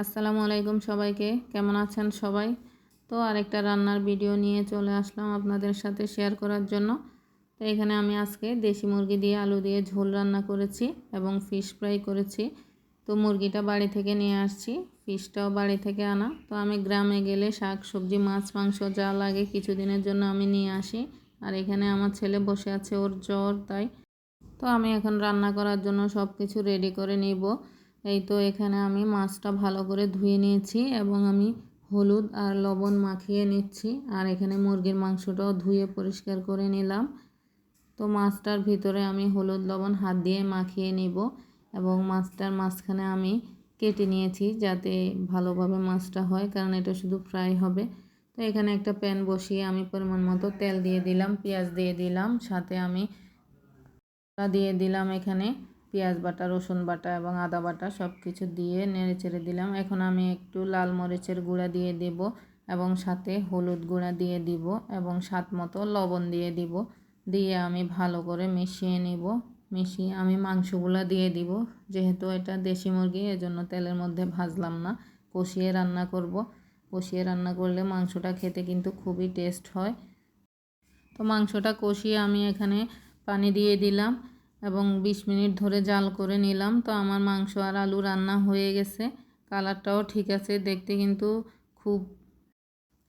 আসসালামু আলাইকুম সবাইকে। কেমন আছেন সবাই? তো আরেকটা রান্নার ভিডিও নিয়ে চলে আসলাম আপনাদের সাথে শেয়ার করার জন্য। তো এখানে আমি আজকে দেশি মুরগি দিয়ে আলু দিয়ে ঝোল রান্না করেছি এবং ফিশ ফ্রাই করেছি। তো মুরগিটা বাড়ি থেকে নিয়ে আসছি, ফিশটাও বাড়ি থেকে আনা। তো আমি গ্রামে গেলে শাক, সবজি, মাছ, মাংস যা লাগে কিছুদিনের জন্য আমি নিয়ে আসি। আর এখানে আমার ছেলে বসে আছে, ওর জ্বর, তাই। তো আমি এখন রান্না করার জন্য সব কিছু রেডি করে নিব। এই তো এখানে আমি মাছটা ভালো করে ধুয়ে নিয়েছি এবং আমি হলুদ আর লবণ মাখিয়ে নিচ্ছি। আর এখানে মুরগির মাংসটাও ধুয়ে পরিষ্কার করে নিলাম। তো মাছটার ভিতরে আমি হলুদ লবণ হাত দিয়ে মাখিয়ে নিব এবং মাছটার মাঝখানে আমি কেটে নিয়েছি যাতে ভালোভাবে মাছটা হয়, কারণ এটা শুধু ফ্রাই হবে। তো এখানে একটা প্যান বসিয়ে আমি পরিমাণ মতো তেল দিয়ে দিলাম, পেঁয়াজ দিয়ে দিলাম, সাথে আমি দিয়ে দিলাম এখানে। পেঁয়াজ বাটা, রসুন বাটা এবং আদা বাটা সব কিছু দিয়ে নেড়ে চেড়ে দিলাম। এখন আমি একটু লাল মরিচের গুঁড়া দিয়ে দেব এবং সাথে হলুদ গুঁড়া দিয়ে দিব এবং স্বাদ মতো লবণ দিয়ে দিব। দিয়ে আমি ভালো করে মিশিয়ে নেব। মিশিয়ে আমি মাংসগুলো দিয়ে দিব। যেহেতু এটা দেশি মুরগি, এজন্য তেলের মধ্যে ভাজলাম না। কষিয়ে রান্না করব। কষিয়ে রান্না করলে মাংসটা খেতে কিন্তু খুবই টেস্ট হয়। তো মাংসটা কষিয়ে আমি এখানে পানি দিয়ে দিলাম। এবং ২০ মিনিট ধরে জাল করে নিলাম। তো আমার মাংস আর আলু রান্না হয়ে গেছে। কালারটাও ঠিক আছে, দেখতে কিন্তু খুব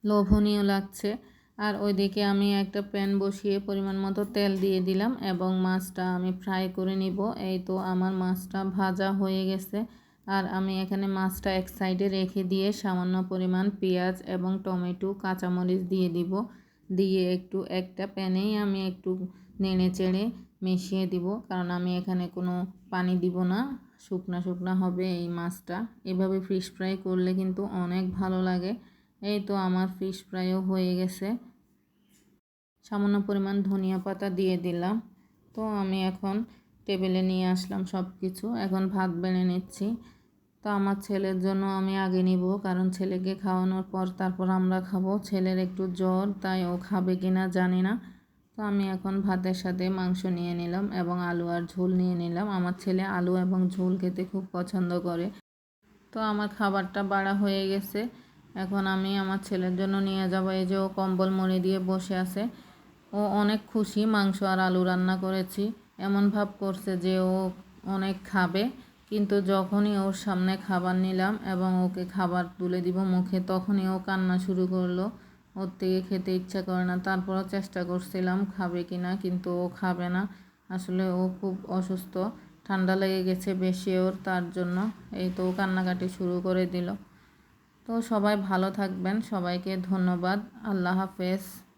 লোভনীয় লাগছে। আর ওইদিকে আমি একটা প্যান বসিয়ে পরিমাণ মতো তেল দিয়ে দিলাম এবং মাছটা আমি ফ্রাই করে নিব। এই তো আমার মাছটা ভাজা হয়ে গেছে। আর আমি এখানে মাছটা এক সাইডে রেখে দিয়ে সামান্য পরিমাণ পেঁয়াজ এবং টমেটো, কাঁচামরিচ দিয়ে দিব। দিয়ে একটু, একটা প্যানেই আমি একটু নেড়ে চেড়ে মিশিয়ে দিব। কারণ আমি এখানে কোনো পানি দিব না। শুকনা শুকনা হবে এই মাছটা। এভাবে ফিশ ফ্রাই করলে কিন্তু অনেক ভালো লাগে। এই তো আমার ফিশ ফ্রাইও হয়ে গেছে। সামান্য পরিমাণ ধনিয়া পাতা দিয়ে দিলাম। তো আমি এখন টেবিলে নিয়ে আসলাম সব কিছু এখন ভাত বেড়ে নিচ্ছি। তো আমার ছেলের জন্য আমি আগে নিব, কারণ ছেলেকে খাওয়ানোর পর তারপর আমরা খাব। ছেলের একটু জ্বর, তাই ও খাবে কি না জানি না। তো আমি এখন ভাতের সাথে মাংস নিয়ে নিলাম এবং আলু আর ঝোল নিয়ে নিলাম। আমার ছেলে আলু এবং ঝোল খেতে খুব পছন্দ করে। তো আমার খাবারটা বাড়া হয়ে গেছে। এখন আমি আমার ছেলের জন্য নিয়ে যাব। এই যে ও কম্বল মুড়ি দিয়ে বসে আছে। ও অনেক খুশি মাংস আর আলু রান্না করেছি। এমন ভাব করছে যে ও অনেক খাবে। কিন্তু যখনই ওর সামনে খাবার নিলাম এবং ওকে খাবার তুলে দিব মুখে, তখনই ও কান্না শুরু করল। ওর থেকে খেতে ইচ্ছা করে না। তারপরও চেষ্টা করছিলাম, খাবে কি না, কিন্তু ও খাবে না। আসলে ও খুব অসুস্থ। ঠান্ডা লেগে গেছে বেশি ওর, তার জন্য এই তো কান্নাকাটি শুরু করে দিল। তো সবাই ভালো থাকবেন। সবাইকে ধন্যবাদ। আল্লাহ হাফেজ।